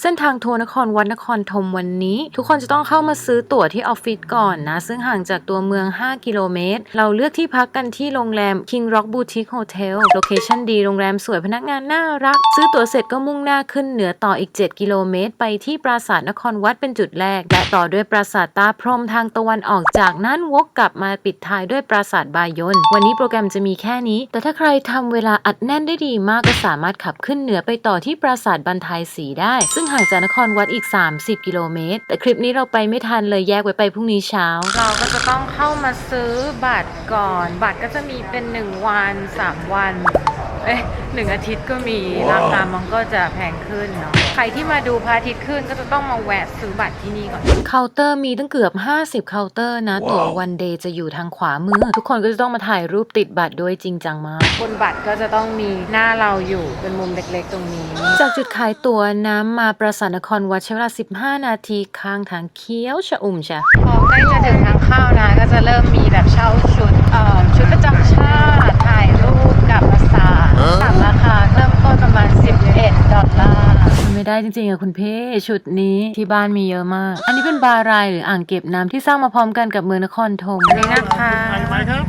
เส้นทางทัวร์นครวัดนครธมวันนี้ ทุกคนจะต้องเข้ามาซื้อตั๋วที่ออฟฟิศก่อนนะ ซึ่งห่างจากตัวเมือง 5 กิโลเมตร เราเลือกที่พักกันที่โรงแรม King Rock Boutique Hotel โลเคชั่นดีโรงแรมสวยพนักงานน่ารัก ซื้อตั๋วเสร็จก็มุ่งหน้าขึ้นเหนือต่ออีก 7 กิโลเมตร ไปที่ปราสาทนครวัดเป็นจุดแรก และต่อด้วยปราสาทตาพรหมทางตะวันออกจากนั้นวกกลับมาปิดท้ายด้วยปราสาทบายนวันนี้โปรแกรมจะมีแค่นี้ แต่ถ้าใครทำเวลาอัดแน่นได้ดีมากก็สามารถขับขึ้นเหนือไปต่อที่ปราสาทบันทายสีได้ซึ่งห่างจากนครวัดอีก 30 กิโลเมตร แต่คลิปนี้เราไปไม่ทันเลยแยกไว้ไปพรุ่งนี้เช้า เราก็จะต้องเข้ามาซื้อบัตรก่อน บัตรก็จะมีเป็น 1 วัน 3 วัน เอ๊ะหนึ่งอาทิตย์ก็มี ราคามันก็จะแพงขึ้นเนาะ ใครที่มาดูพระอาทิตย์ขึ้นก็จะต้องมาแวะซื้อบัตรที่นี่ก่อน เคาน์เตอร์มีตั้งเกือบ 50 เคาน์เตอร์นะ ตั๋ววันเดย์จะอยู่ทางขวามือ ทุกคนก็จะต้องมาถ่ายรูปติดบัตรด้วยจริงจังมาก บนบัตรก็จะต้องมีหน้าเราอยู่เป็นมุมเล็กๆ ตรงนี้ จากจุดขายตั๋วน้ำมาปราสาทนครวัดใช้เวลา 15 นาทีข้างทางเคี้ยวชะอุ่มชะพอใกล้จะถึงทางเข้านะ ก็จะเริ่มมีแบบเช่าชุดเอ่อชุดประจำชาติถ่ายรูปกับปราสาทต่างราคาเริ่มต้นประมาณ 11 ดอลลาร์มัน ไม่ได้จริงๆอะคุณพี่ชุดนี้ที่บ้านมีเยอะมาก อันนี้เป็นบารายหรืออ่างเก็บน้ำที่สร้างมาพร้อมกันกับเมืองนครธมนี่นะคะไทยไหมครับ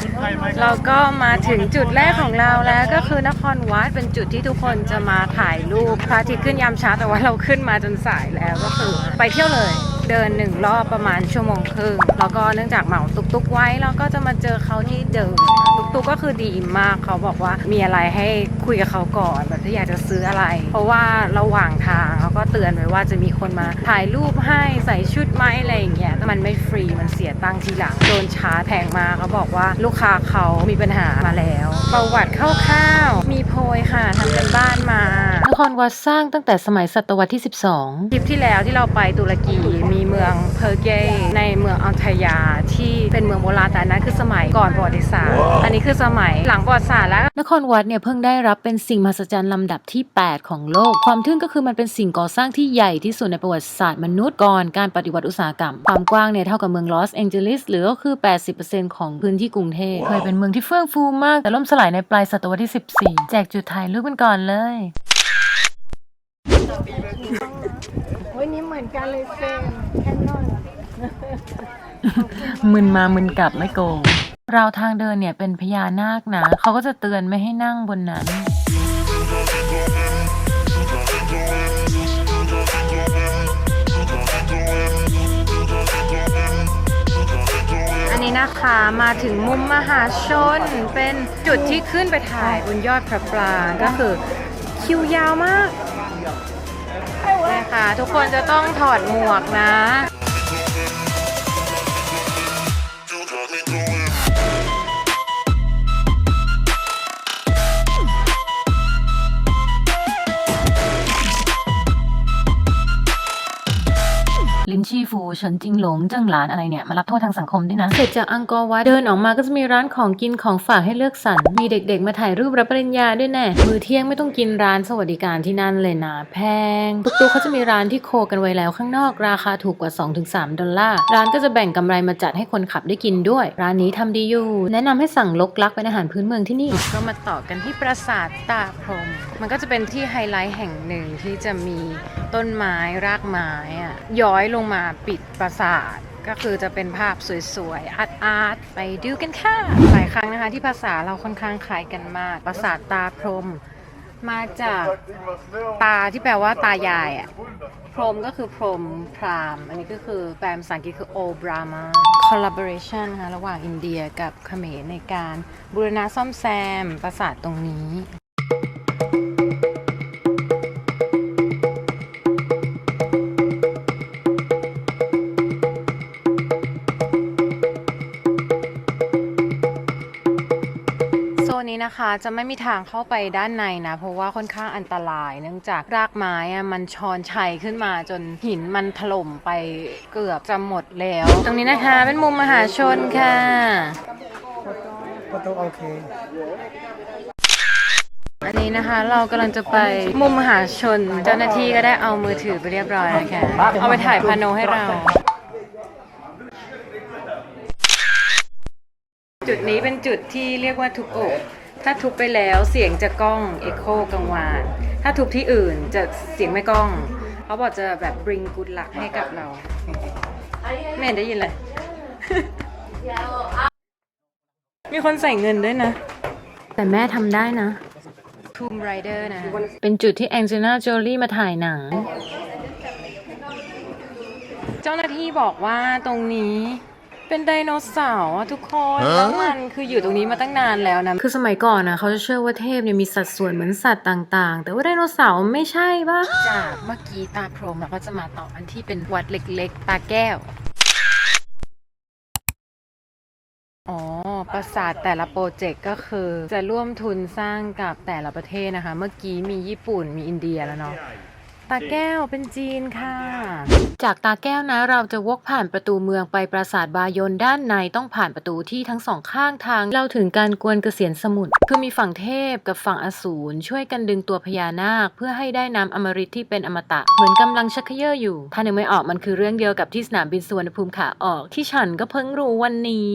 คุณไทยไหมคเรารับก็มาถึงจุดแรกของเราแล้วก็คือนครวัดเป็นจุดที่ทุกคนจะมาถ่ายรูปพระอาทิตย์ขึ้นยามเช้าแต่ว่าเราขึ้นมาจนสายแล้วก็คือไปเที่ยวเลย เดินหนึ่งรอบประมาณชั่วโมงครึ่งแล้วก็เนื่องจากเหมาตุกตุกๆไว้เราก็จะมาเจอเขาที่เดิมตุกตุกๆก็คือดีมากเขาบอกว่ามีอะไรให้คุยกับเขาก่อนแบบถ้าอยากจะซื้ออะไร เพราะว่าระหว่างทางเขาก็เตือนไว้ว่าจะมีคนมาถ่ายรูปให้ใส่ชุดไหมอะไรอย่างเงี้ยมันไม่ฟรีมันเสียตังค์ทีหลังโดนชาร์จแพงมาเขาบอกว่าลูกค้าเขามีปัญหามาแล้ว ประวัติคร่าวๆมีโพยค่ะทำกันบ้านมา นครวัดสร้างตั้งแต่สมัยศตวรรษที่ 12ทริปที่แล้วที่เราไปตุรกีมีเมืองเพอร์เกย์ในเมืองอัลทายาที่เป็นเมืองโบราณแต่อันนั้นคือสมัยก่อนประวัติศาสตร์ อันนี้คือสมัยหลังประวัติศาสตร์แล้ว นครวัดเนี่ยเพิ่งได้รับเป็นสิ่งมหัศจรรย์ลำดับที่ 8 ของโลก ความทึ่งก็คือมันเป็นสิ่งก่อสร้างที่ใหญ่ที่สุดในประวัติศาสตร์มนุษย์ก่อนการปฏิวัติอุตสาหกรรม ความกว้างเนี่ยเท่ากับเมืองลอสแองเจลิสหรือก็คือ 80%ของพื้นที่กรุงเทพเคยเป็นเมืองที่เฟื่องฟูมากแต่ล่มสลายในปลายศตวรรษที่ 14 แจกจุดถ่ายรูปกันก่อนเลย วันนี้เหมือนกันเลยเซมแคนนอนมึนมามึนกลับไม่โกงราวทางเดินเนี่ยเป็นพญานาคนะเขาก็จะเตือนไม่ให้นั่งบนนั้นอันนี้นะคะมาถึงมุมมหาชน เป็นจุดที่ขึ้นไปถ่ายบนยอดพระปรางก็คือคิวยาวมากนี่ ค่ะ ทุกคนจะต้องถอดหมวกนะ เฉินจิงหลงเจิ้งหลานอะไรเนี่ยมารับโทษทางสังคมด้วยนะเสร็จจากอังกอร์วัดเดินออกมาก็จะมีร้านของกินของฝากให้เลือกสรรมีเด็กๆ มาถ่ายรูปรับปริญญาด้วยแน่มือเที่ยงไม่ต้องกินร้านสวัสดิการที่นั่นเลยนะแพงตุ๊กๆเขาจะมีร้านที่โคกันไว้แล้วข้างนอกราคาถูกกว่า 2-3 ดอลลาร์ร้านก็จะแบ่งกำไรมาจัดให้คนขับได้กินด้วย ร้านนี้ทำดีอยู่ แนะนำให้สั่งลกลักเป็นอาหารพื้นเมืองที่นี่ก็มาต่อกันที่ปราสาทตาพรหมมันก็จะเป็นที่ไฮไลท์แห่งหนึ่งที่จะมีต้นไม้รากไม้อะย้อยลงมาปิดปราสาทก็คือจะเป็นภาพสวยๆ อาร์ตอาร์ตไปดูกันค่ะ หลายครั้งนะคะที่ภาษาเราค่อนข้างคล้ายกันมาก ปราสาทตาพรม มาจากตาที่แปลว่าตายายอะพรมก็คือพรมพรามอันนี้ก็คือแปลภาษาอังกฤษคือ o brahma collaboration นะคะระหว่างอินเดียกับเขมรในการบูรณะซ่อมแซมปราสาทตรงนี้ โซนนี้นะคะจะไม่มีทางเข้าไปด้านในนะ เพราะว่าค่อนข้างอันตราย เนื่องจากรากไม้อะมันชอนชัยขึ้นมาจนหินมันถล่มไปเกือบจะหมดแล้ว ตรงนี้นะคะเป็นมุมมหาชนค่ะก็ต้องโอเคอันนี้นะคะเรากำลังจะไปมุมมหาชน เจ้าหน้าที่ก็ได้เอามือถือไปเรียบร้อยแล้วค่ะเอาไปถ่ายพาโนให้เรา จุดนี้เป็นจุดที่เรียกว่าทุกโอก ถ้าทุบไปแล้วเสียงจะก้องเอ็โคกังวาน ถ้าทุบที่อื่นจะเสียงไม่ก้อง เขาบอกจะแบบ bring good luck ให้กับเรา ไม่เห็นได้ยินเลย มีคนใส่เงินด้วยนะ แต่แม่ทำได้นะ Tomb Raider นะ เป็นจุดที่แองเจลิน่าโจลี่มาถ่ายหนัง เจ้าหน้าที่บอกว่าตรงนี้ เป็นไดโนเสาร์อะทุกคนแล้วมันคืออยู่ตรงนี้มาตั้งนานแล้วนะ คือสมัยก่อนนะเขาจะเชื่อว่าเทพเนี่ยมีสัดส่วนเหมือนสัตว์ต่างๆ แต่ว่าไดโนเสาร์ไม่ใช่ปะจากเมื่อกี้ตาโพรมเราก็จะมาต่อกันที่เป็นวัดเล็กๆ ตาแก้ว อ๋อ ปราสาทแต่ละโปรเจกต์ก็คือจะร่วมทุนสร้างกับแต่ละประเทศนะคะ เมื่อกี้มีญี่ปุ่นมีอินเดียแล้วเนาะ ตาแก้วเป็นจีนค่ะ จากตาแก้วนะเราจะวกผ่านประตูเมืองไปปราสาทบายนด้านในต้องผ่านประตูที่ทั้งสองข้างทางเล่าถึงการกวนเกษียณสมุทรคือมีฝั่งเทพกับฝั่งอสูรช่วยกันดึงตัวพญานาค เพื่อให้ได้น้ำอมฤตที่เป็นอมตะ เหมือนกำลังชักเย่ออยู่ ถ้านึกไม่ออกมันคือเรื่องเดียวกับที่สนามบินสุวรรณภูมิขาออก ที่ฉันก็เพิ่งรู้วันนี้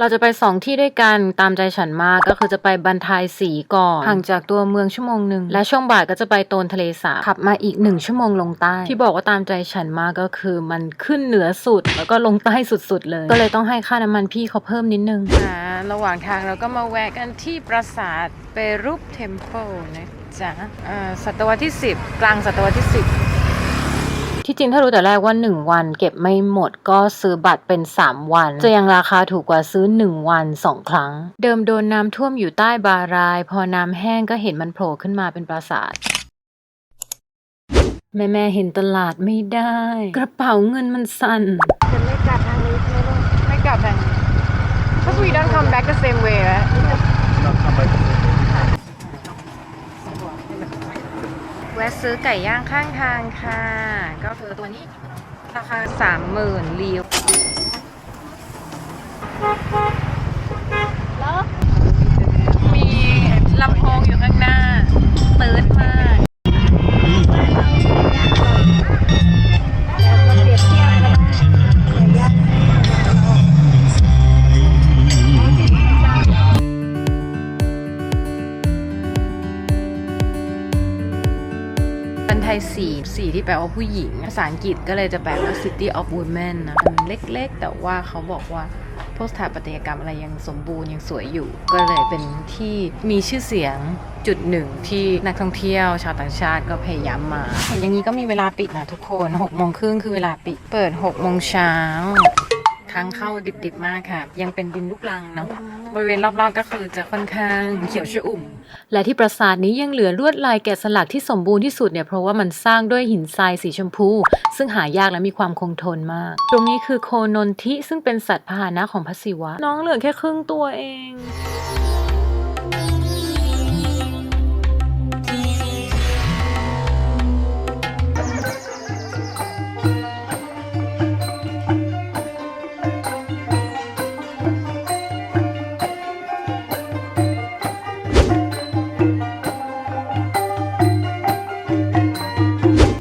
เราจะไปสองที่ด้วยกันตามใจฉันมากก็คือจะไปบันทายสีก่อนห่างจากตัวเมืองชั่วโมงหนึ่งและช่วงบ่ายก็จะไปโตนทะเลสาบขับมาอีกหนึ่งชั่วโมงลงใต้ที่บอกว่าตามใจฉันมากก็คือ มันขึ้นเหนือสุดแล้วก็ลงใต้สุดๆเลย ก็เลยต้องให้ค่าน้ำมันพี่เขาเพิ่มนิดนึงอ่าระหว่างทางเราก็มาแวะกันที่ปราสาทเปรุปเทมเพิลนะจ๊ะอ่าศตวรรษที่ 10 กลางศตวรรษที่ 10 ที่จริงถ้ารู้แต่แรกว่า 1 วัน เก็บไม่หมดก็ซื้อบัตรเป็น 3 วัน จะยังราคาถูกกว่าซื้อ 1 วัน 2 ครั้ง เดิมโดนน้ำท่วมอยู่ใต้บาราย พอน้ำแห้งก็เห็นมันโผล่ขึ้นมาเป็นปราสาทแม่แม่เห็นตลาดไม่ได้ กระเป๋าเงินมันสั่นจะไม่กลับทางนี้ใช่ไหมลูกไม่กลับทาง Because we don't come back the same way แวะซื้อไก่ย่างข้างทางค่ะ ก็คือตัวนี้ ราคาสามหมื่นรีวมีลำโพงอยู่ข้างหน้าเติร์ดมา ลว่าผู้หญิง ภาษาอังกฤษก็เลยจะแปลว่า City of Women นะมันเล็กๆ แต่ว่าเขาบอกว่าพวกสถาปัตยกรรมอะไรยังสมบูรณ์ยังสวยอยู่ ก็เลยเป็นที่มีชื่อเสียงจุดหนึ่งที่นักท่องเที่ยว ชาวต่างชาติก็พยายามมาเห็นอย่างนี้ก็มีเวลาปิดนะทุกคน6โมงครึ่งคือเวลาปิดเปิด6โมงเช้าทางเข้าดิบๆมากค่ะ ยังเป็นดินลูกรังเนาะ บริเวณรอบๆก็คือจะค่อนข้างเขียวชอุ่ม และที่ปราสาทนี้ยังเหลือลวดลายแกะสลักที่สมบูรณ์ที่สุดเนี่ยเพราะว่ามันสร้างด้วยหินทรายสีชมพู ซึ่งหายากและมีความคงทนมาก ตรงนี้คือโคนนทิซึ่งเป็นสัตว์พาหนะของพระศิวะ น้องเหลือแค่ครึ่งตัวเอง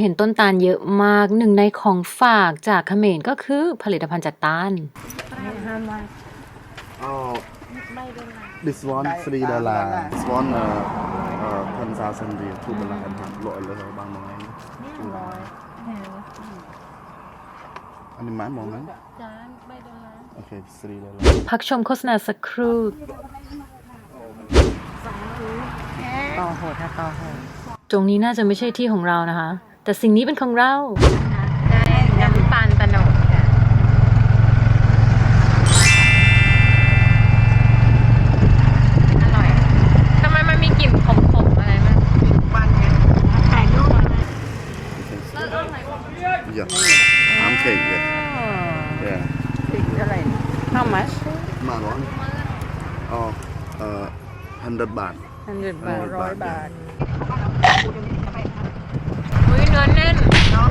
เห็นต้นตาลเยอะมากหนึ่งในของฝากจากเขมรก็คือผลิตภัณฑ์จากตาลห้ามมา Oh, ไม่เป็นไร this one three dollar. This one uh, uh, ten thousand real, two dollar and half. Lỗi là rồi bằng món anh. ร้อย Anh đi mãi món anh. จานไม่เป็นไร Okay, three dollar. พักชมโฆษณาสักครู่ต่อโหดค่ะต่อโหดตรงนี้น่าจะไม่ใช่ที่ของเรานะคะ แต่สิ่งนี้เป็นของเรา ได้น้ำตาลตะโนดค่ะอร่อยทำไมมันมีกลิ่นขมๆอะไรมั้ยถ่ายรูปมานะ Yeah. I'm cake. Yeah. Yeah. how much Mà nó. Oh, uh, 100 baht. 100บาท100 baht. อุ้ยเนื้อแน่นเนาะ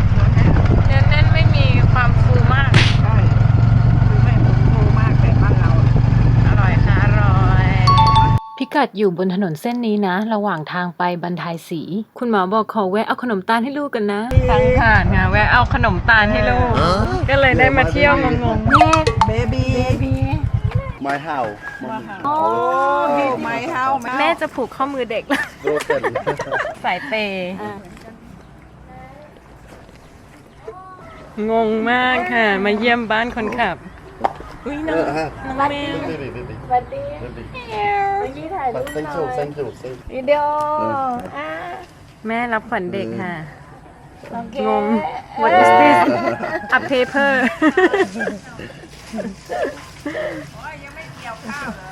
เนื้อแน่น ไม่มีความฟูมาก ใช่คือไม่ผมโทรมากแต่บ้านเราอร่อยค่ะ อร่อย พิกัดอยู่บนถนนเส้นนี้นะ ระหว่างทางไปบรรทายสี คุณหมอบอกขอแวะเอาขนมตาลให้ลูกกันนะทางผ่านค่ะแวะเอาขนมตาลให้ลูก ก็เลยได้มาเที่ยวงงเบบี้ My house. Mom. ๆโอ้ไม่เท่าไม่แม่จะผูกข้อมือเด็กแล้ว Broken. สายเปย์ งงมากค่ะ มาเยี่ยมบ้านคนขับ อุ้ยน้องน้องแมว สวัสดีวันนี้ถ่ายรูปหน่อย Thank วิดีโอแม่รับขวัญเด็กค่ะงง what is this a paper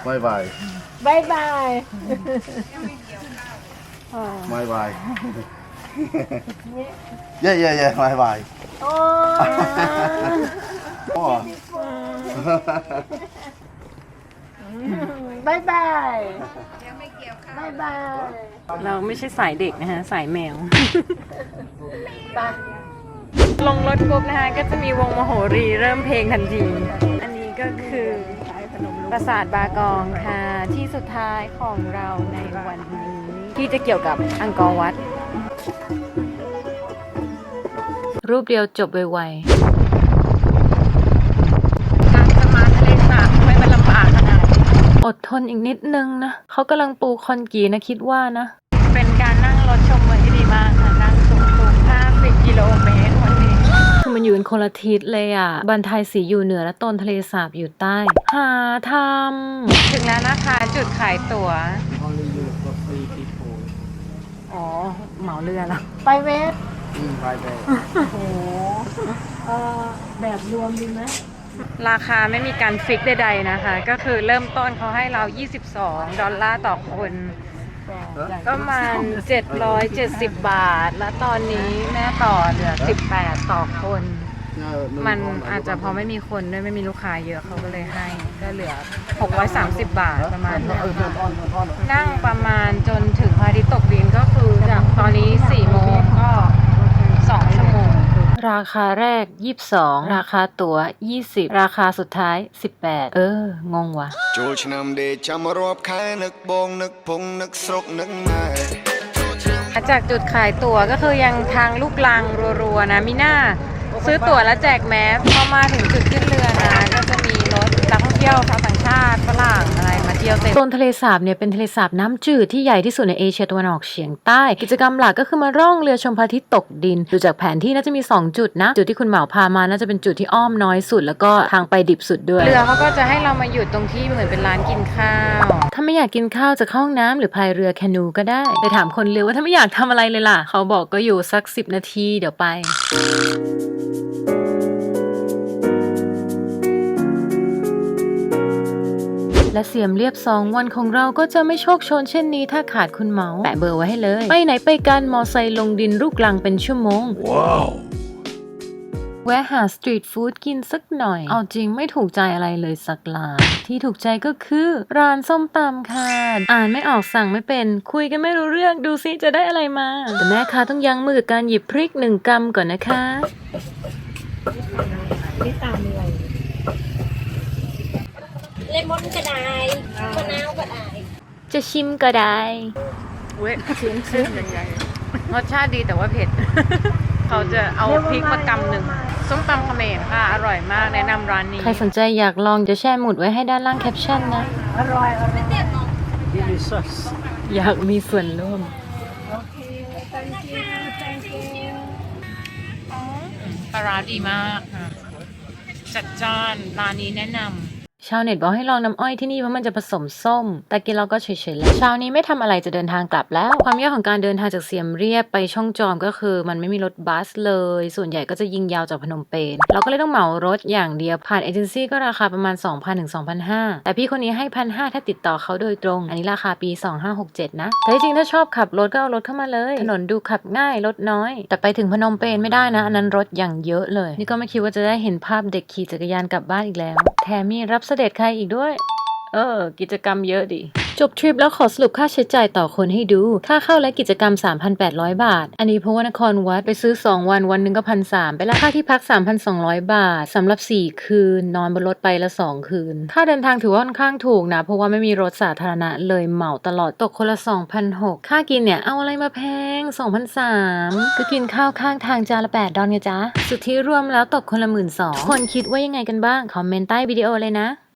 Bye บายบายบายบาย bye. yeah, yeah, yeah. Bye. โอ้ Oh. บายบายบายบายเราไม่ใช่สายเด็กนะคะสายแมวไปลงรถปุ๊บนะคะก็จะมีวงมโหรีเริ่มเพลงทันที อันนี้ก็คือปราสาทบากองค่ะ ที่สุดท้ายของเราในวันนี้ ที่จะเกี่ยวกับอังกอร์วัด รูปเดียวจบไวๆการจะมาทะเลสาบทำไมมันลำบากขนาดนี้อดทนอีกนิดนึงนะเขากำลังปูคอนกรีตนะคิดว่านะ เป็นการนั่งรถชมเมืองที่ดีมากค่ะนั่งสูงๆ50กิโลเมตรวันนี้ คือมันอยู่กันคนละทิศเลยอะ บันไทยสีอยู่เหนือและต้นทะเลสาบอยู่ใต้ หาทำถึงแล้วนะคะจุดขายตั๋วอ๋อเหมาเรือแล้วไปเวส Mm, bye bye. โอ้โหเอ่อแบบรวมดีไหมราคาไม่มีการฟิกใดๆนะคะ ก็คือเริ่มต้นเขาให้เรา 22 ดอลลาร์ต่อคน ก็ประมาณ 770 บาท แล้วตอนนี้แม่ต่อเหลือ 18 ต่อคน มันอาจจะเพราะไม่มีคนด้วยไม่มีลูกค้าเยอะเขาก็เลยให้ ก็เหลือ 630 บาทประมาณเนี้ยค่ะนั่งประมาณจนถึงพระอาทิตย์ตกดินก็คือจากตอนนี้4โมงก็2ชั่วโมง ราคาแรก 22 ราคาตั๋ว 20 ราคาสุดท้าย 18 เออ งงว่ะจชนำเดชมารอบคายนึกบงนึกพงนึกสรกนึกนายจากจุดขายตั๋วก็คือยังทางลูกลังรัวๆนะมิน่าซื้อตั๋วแล้วแจกแมสพอมาถึงจุดขึ้นเรือนะ ก็จะมีรถนักท่องเที่ยวชาวต่างชาติฝรั่งอะไร ที่ยวเต็มโซนทะเลสาบเนี่ยเป็นทะเลสาบน้ำจืดที่ใหญ่ที่สุดในเอเชียตะวันออกเฉียงใต้ กิจกรรมหลักก็คือมาร่องเรือชมพระอาทิตย์ตกดิน ดูจากแผนที่น่าจะมี 2 จุดนะ จุดที่คุณเหมาพามาน่าจะเป็นจุดที่อ้อมน้อยสุด แล้วก็ทางไปดิบสุดด้วย เรือเขาก็จะให้เรามาหยุดตรงที่เหมือนเป็นร้านกินข้าว ถ้าไม่อยากกินข้าวจะเข้าห้องน้ำหรือพายเรือแคนูก็ได้ไปถามคนเรือว่าถ้าไม่อยากทำอะไรเลยล่ะ เขาบอกก็อยู่สัก 10 นาทีเดี๋ยวไป และเสียมเรียบสองวันของเราก็จะไม่โชคโชนเช่นนี้ถ้าขาดคุณเหมาแปะเบอร์ไว้ให้เลย ไปไหนไปกันมอไซค์ลงดินลูกลังเป็นชั่วโมง ว้าวแวะหาสตรีทฟู้ดกินสักหน่อย เอาจริงไม่ถูกใจอะไรเลยสักร้าน ที่ถูกใจก็คือร้านส้มตำค่ะ อ่านไม่ออกสั่งไม่เป็น คุยกันไม่รู้เรื่องดูซิจะได้อะไรมา แต่แม่ค้าต้องยั้งมือกับการหยิบพริกหนึ่งกำก่อนนะคะนี่ตามอะ ไรเลมอนก็ได้มะนาวก็ได้ จะชิมก็ได้เว้ยชิมชิมยังไงรสชาติดีแต่ว่าเผ็ด เขาจะเอาพริกมากำหนึ่งส้มตำเขมรค่ะ อร่อยมากแนะนำร้านนี้ ใครสนใจอยากลองจะแช่หมุดไว้ให้ด้านล่างแคปชั่นนะ อร่อยอร่อยอยากมีส่วนร่วมโอเค thank you thank you ปลาร้าดีมากค่ะจัดจ้านร้านนี้แนะน ชาวเน็ตบอกให้ลองน้ำอ้อยที่นี่เพราะมันจะผสมส้ม แต่กินเราก็เฉยๆแล้วเช้านี้ไม่ทำอะไรจะเดินทางกลับแล้ว ความยากของการเดินทางจากเสียมเรียบไปช่องจอมก็คือ มันไม่มีรถบัสเลย ส่วนใหญ่ก็จะยิงยาวจากพนมเปญ เราก็เลยต้องเหมารถอย่างเดียวผ่านเอเจนซี่ก็ราคาประมาณ 2,000ถึง2,500 แต่พี่คนนี้ให้พันห้าถ้าติดต่อเขาโดยตรง อันนี้ราคาปี 2567 นะ แต่จริงถ้าชอบขับรถก็เอารถเข้ามาเลย ถนนดูขับง่ายรถน้อย แต่ไปถึงพนมเปญไม่ได้นะอันนั้นรถอย่างเยอะเลย นี่ก็ไม่คิดว่าจะได้เห็นภาพเด็กขี่จักรยานกลับบ้านอีกแล้วแถมมีรับเสด็จใครอีกด้วย เออ กิจกรรมเยอะดิ จบทริปแล้วขอสรุปค่าใช้จ่ายต่อคนให้ดู ค่าเข้าและกิจกรรม 3,800 บาท อันนี้เพราะว่านครวัดไปซื้อ 2 วันวันหนึ่งก็พันสไปแล้วค่าที่พัก 3,200 บาทสำหรับ 4 คืน นอนบนรถไปละ 2 คืน ค่าเดินทางถือว่าค่อนข้างถูกนะ เพราะว่าไม่มีรถสาธารณะเลยเหมาตลอดตกคนละ 2,600 ค่ากินเนี่ยเอาอะไรมาแพง 2,300ก็กินข้าวข้างทางจานละ 8 ดอลไงจ๊ะ สุดที่รวมแล้วตกคนละ12,000คนคิดว่ายังไงกันบ้าง คอมเมนต์ใต้วิดีโอเลยนะ